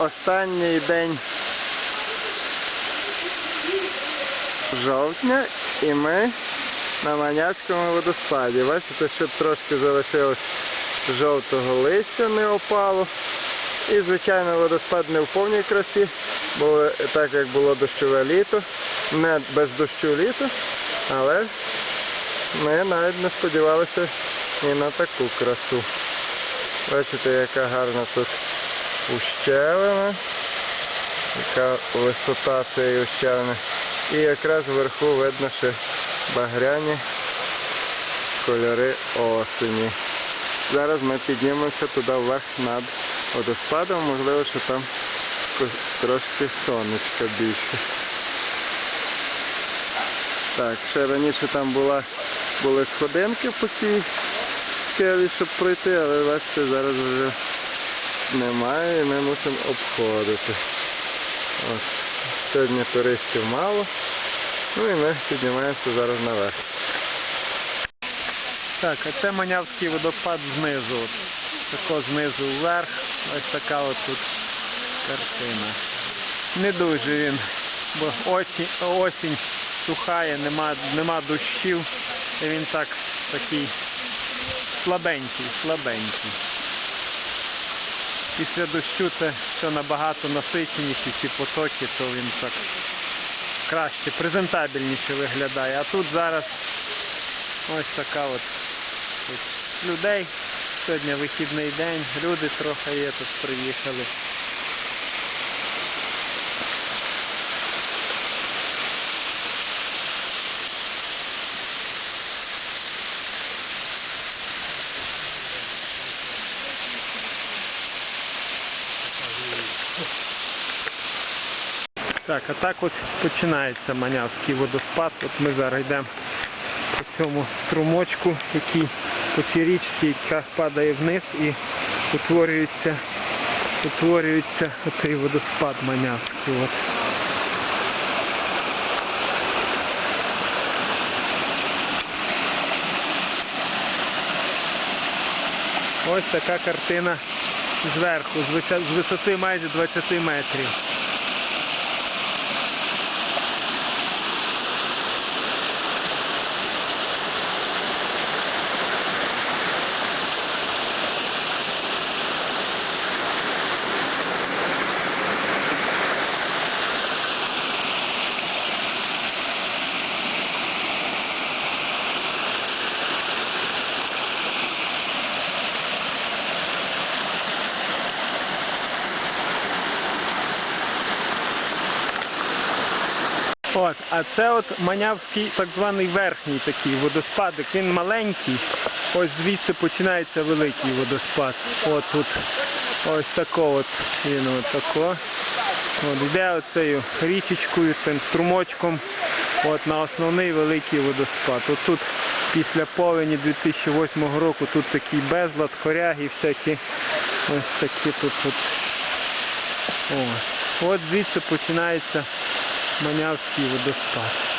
Останній день жовтня і ми на Манявському водоспаді. Бачите, ще трошки залишилось жовтого листя не опало. І, звичайно, водоспад не в повній красі, бо так як було дощове літо, не без дощу літо, але ми навіть не сподівалися і на таку красу. Бачите, яка гарна тут ущелина, яка висота цієї ущелини. І якраз вверху видно ще багряні кольори осені. Зараз ми піднімемося туди вверх над водоспадом, можливо, що там трошки сонечка більше. Так, ще раніше там була, були сходинки по цій скелі, щоб пройти, але бачите, зараз вже немає і ми мусимо обходити. Сьогодні туристів мало. Ну і ми піднімаємося зараз наверх. Так, а це Манявський водопад знизу. От. Тако знизу вверх. Ось така от тут картина. Не дуже він, бо осінь, осінь сухає, нема, нема дощів. І він так такий слабенький, слабенький. Після дощу це все набагато насиченіші ці потоки, то він так краще, презентабельніше виглядає. А тут зараз ось така от людей. Сьогодні вихідний день, люди трохи є тут приїхали. Так, а так от починається Манявський водоспад. От ми зараз йдемо по цьому струмочку, який по цій річці, яка падає вниз і утворюється, утворюється оцей водоспад Манявський. От. Ось така картина зверху, з висоти майже 20 метрів. От, а це от Манявський так званий верхній такий водоспадик. Він маленький. Ось звідси починається великий водоспад. От тут ось тако от він от тако. От йде оцею річечкою, цим струмочком. От на основний великий водоспад. От тут після повені 2008 року тут такий безлад, хоряги всякі. Ось такі тут от. От звідси починається Манявський водоспад.